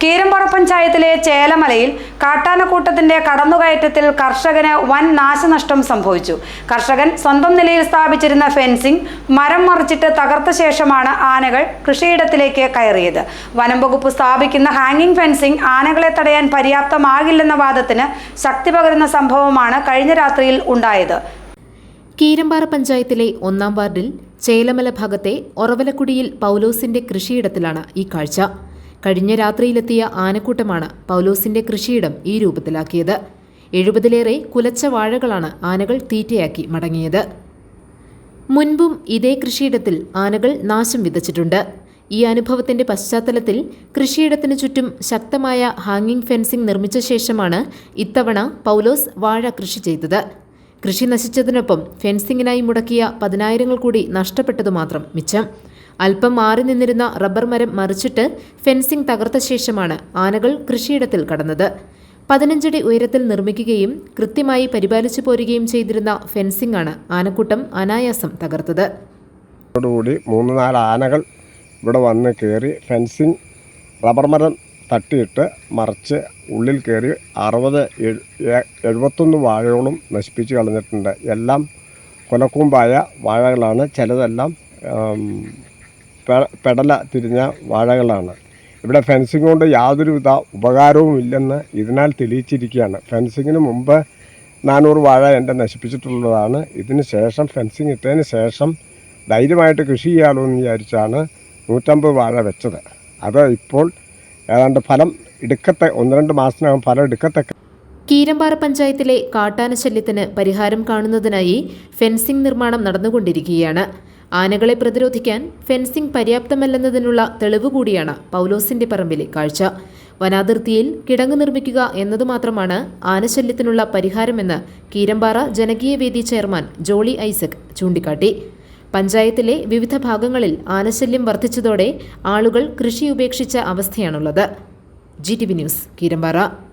കീരമ്പാറ പഞ്ചായത്തിലെ ചേലമലയിൽ കാട്ടാനക്കൂട്ടത്തിന്റെ കടന്നുകയറ്റത്തിൽ കർഷകന് വൻ നാശനഷ്ടം സംഭവിച്ചു. കർഷകൻ സ്വന്തം നിലയിൽ സ്ഥാപിച്ചിരുന്ന ഫെൻസിംഗ് മരം മറിച്ചിട്ട് തകർത്ത ശേഷമാണ് ആനകൾ കൃഷിയിടത്തിലേക്ക് കയറിയത്. വനം വകുപ്പ് സ്ഥാപിക്കുന്ന ഹാങ്ങിങ് ഫെൻസിംഗ് ആനകളെ തടയാൻ പര്യാപ്തമാകില്ലെന്ന വാദത്തിന് ശക്തി പകരുന്ന സംഭവമാണ് കഴിഞ്ഞ രാത്രിയിൽ ഉണ്ടായത്. കീരമ്പാറ പഞ്ചായത്തിലെ ഒന്നാം വാർഡിൽ ചേലമല ഭാഗത്തെ ഒറവലക്കുടിയിൽ പൗലോസിന്റെ കൃഷിയിടത്തിലാണ് ഈ കാഴ്ച. കഴിഞ്ഞ രാത്രിയിലെത്തിയ ആനക്കൂട്ടമാണ് പൗലോസിന്റെ കൃഷിയിടം ഈ രൂപത്തിലാക്കിയത്. എഴുപതിലേറെ കുലച്ച വാഴകളാണ് ആനകൾ തീറ്റയാക്കി മടങ്ങിയത്. മുൻപും ഇതേ കൃഷിയിടത്തിൽ ആനകൾ നാശം വിതച്ചിട്ടുണ്ട്. ഈ അനുഭവത്തിന്റെ പശ്ചാത്തലത്തിൽ കൃഷിയിടത്തിന് ചുറ്റും ശക്തമായ ഹാങ്ങിംഗ് ഫെൻസിംഗ് നിർമ്മിച്ച ശേഷമാണ് ഇത്തവണ പൗലോസ് വാഴ കൃഷി ചെയ്തത്. കൃഷി നശിച്ചതിനൊപ്പം ഫെൻസിംഗിനായി മുടക്കിയ പതിനായിരങ്ങൾ കൂടി നഷ്ടപ്പെട്ടതു മാത്രം മിച്ചം. അല്പം മാറി നിന്നിരുന്ന റബ്ബർ മരം മറിച്ചിട്ട് ഫെൻസിംഗ് തകർത്ത ശേഷമാണ് ആനകൾ കൃഷിയിടത്തിൽ കടന്നത്. പതിനഞ്ചടി ഉയരത്തിൽ നിർമ്മിക്കുകയും കൃത്യമായി പരിപാലിച്ചു പോരുകയും ചെയ്തിരുന്ന ഫെൻസിംഗ് ആണ് ആനക്കൂട്ടം അനായാസം തകർത്തത്. കൂടി മൂന്ന് നാല് ആനകൾ ഇവിടെ വന്ന് കയറി ഫെൻസിങ് റബ്ബർ മരം തട്ടിയിട്ട് മറിച്ച് ഉള്ളിൽ കയറി അറുപത് എഴുപത്തൊന്ന് വാഴകളും നശിപ്പിച്ച് കളഞ്ഞിട്ടുണ്ട്. എല്ലാം കൊലക്കൂമ്പായ വാഴകളാണ്. ചിലതെല്ലാം പെടല തിരിഞ്ഞ വാഴകളാണ്. ഇവിടെ ഫെൻസിംഗ് കൊണ്ട് യാതൊരുവിധ ഉപകാരവും ഇല്ലെന്ന് ഇതിനാൽ തെളിയിച്ചിരിക്കുകയാണ്. ഫെൻസിങ്ങിന് മുമ്പ് നാനൂറ് വാഴ എന്റെ നശിപ്പിച്ചിട്ടുള്ളതാണ്. ഇതിന് ശേഷം ഫെൻസിങ് ഇട്ടതിന് ശേഷം ധൈര്യമായിട്ട് കൃഷി ചെയ്യാമല്ലോ എന്ന് വിചാരിച്ചാണ് നൂറ്റമ്പത് വാഴ വെച്ചത്. അത് ഇപ്പോൾ ഏതാണ്ട് ഫലം എടുക്കത്തെ ഒന്ന് രണ്ട് മാസത്തിനകം ഫലം എടുക്കത്തക്ക കീരമ്പാറ പഞ്ചായത്തിലെ കാട്ടാന ശല്യത്തിന് പരിഹാരം കാണുന്നതിനായി ഫെൻസിംഗ് നിർമ്മാണം നടന്നുകൊണ്ടിരിക്കുകയാണ്. ആനകളെ പ്രതിരോധിക്കാൻ ഫെൻസിംഗ് പര്യാപ്തമല്ലെന്നതിനുള്ള തെളിവുകൂടിയാണ് പൗലോസിന്റെ പറമ്പിലെ കാഴ്ച. വനാതിർത്തിയിൽ കിടങ്ങ് നിർമ്മിക്കുക എന്നതുമാത്രമാണ് ആനശല്യത്തിനുള്ള പരിഹാരമെന്ന് കീരമ്പാറ ജനകീയവേദി ചെയർമാൻ ജോളി ഐസക് ചൂണ്ടിക്കാട്ടി. പഞ്ചായത്തിലെ വിവിധ ഭാഗങ്ങളിൽ ആനശല്യം വർദ്ധിച്ചതോടെ ആളുകൾ കൃഷി ഉപേക്ഷിച്ച അവസ്ഥയാണുള്ളത്. G T V news Keerampara.